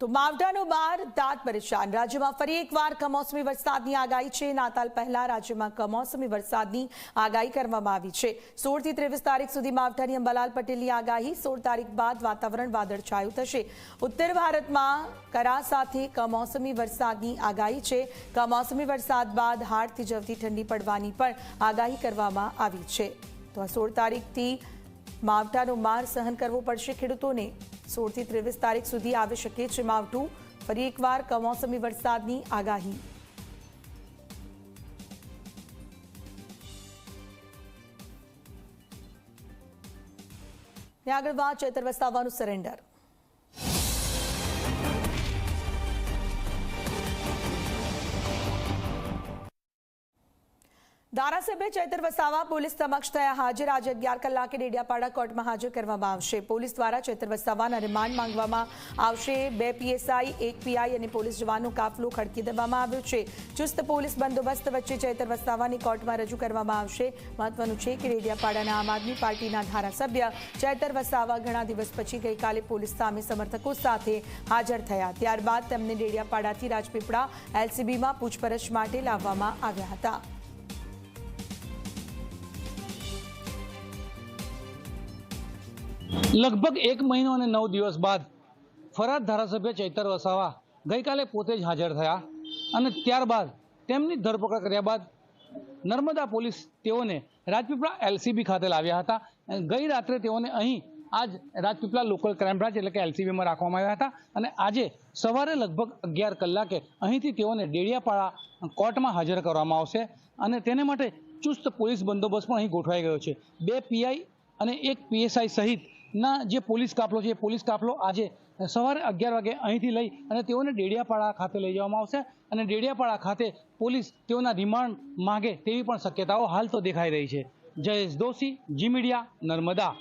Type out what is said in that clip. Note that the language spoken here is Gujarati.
તો માવઠાનો બાર, દાંત પરેશાન. રાજ્યમાં ફરી એકવાર કમોસમી વરસાદની આગાહી છે. નાતાલ પહેલા રાજ્યમાં કમોસમી વરસાદની આગાહી કરવામાં આવી છે. સોળથી ત્રેવીસ તારીખ સુધી માવઠાની અંબાલાલ પટેલની આગાહી. સોળ તારીખ બાદ વાતાવરણ વાદળછાયું થશે. ઉત્તર ભારતમાં કરા સાથે કમોસમી વરસાદની આગાહી છે. કમોસમી વરસાદ બાદ હાડથી જવતી ઠંડી પડવાની પણ આગાહી કરવામાં આવી છે. તો આ સોળ તારીખથી માવઠાનો માર સહન કરવો પડશે ખેડૂતોને. સોળથી ત્રેવીસ તારીખ સુધી આવી શકે છે માવઠું. ફરી એકવાર કમોસમી વરસાદની આગાહી. આગળ વાત ચેતર વસાવાનું સરેન્ડર ધારાસભ્ય ચૈતર વસાવા પોલીસ સમક્ષ થયા હાજર. આજે અગિયાર કલાકે ડેડિયાપાડા કોર્ટમાં હાજર કરવામાં આવશે. પોલીસ દ્વારા ચૈતર વસાવાના રિમાન્ડ માંગવામાં આવશે. બે પીએસઆઈ, એક પીઆઈ અને પોલીસ જવાનો કાફલો ખડકી દેવામાં આવ્યો છે. ચુસ્ત પોલીસ બંદોબસ્ત વચ્ચે ચૈતર વસાવાની કોર્ટમાં રજૂ કરવામાં આવશે. મહત્વનું છે કે ડેડિયાપાડાના આમ આદમી પાર્ટીના ધારાસભ્ય ચૈતર વસાવા ઘણા દિવસ પછી ગઈકાલે પોલીસ સામે સમર્થકો સાથે હાજર થયા. ત્યારબાદ તેમને ડેડિયાપાડાથી રાજપીપળા, એલસીબીમાં પૂછપરછ માટે લાવવામાં આવ્યા હતા. લગભગ એક મહિનો અને નવ દિવસ બાદ ફરાદ ધારાસભ્ય ચૈતર વસાવા ગઈકાલે પોતે જ હાજર થયા અને ત્યારબાદ તેમની ધરપકડ કર્યા બાદ નર્મદા પોલીસ તેઓને રાજપીપળા એલસીબી ખાતે લાવ્યા હતા. ગઈ રાત્રે તેઓને અહીં આજ રાજપીપળા લોકલ ક્રાઇમ બ્રાન્ચ એટલે કે એલસીબીમાં રાખવામાં આવ્યા હતા. અને આજે સવારે લગભગ અગિયાર કલાકે અહીંથી તેઓને ડેડિયાપાડા કોર્ટમાં હાજર કરવામાં આવશે અને તેને માટે ચુસ્ત પોલીસ બંદોબસ્ત પણ અહીં ગોઠવાઈ ગયો છે. બે પીઆઈ અને એક પીએસઆઈ સહિતના જે પોલીસ કાફલો છે એ પોલીસ કાફલો આજે સવારે અગિયાર વાગે અહીંથી લઈ અને તેઓને ડેડિયાપાડા ખાતે લઈ જવામાં આવશે અને ડેડિયાપાડા ખાતે પોલીસ તેઓના રિમાન્ડ માગે તેવી પણ શક્યતાઓ હાલ તો દેખાઈ રહી છે. Jayesh Doshi, Zee Media, Narmada.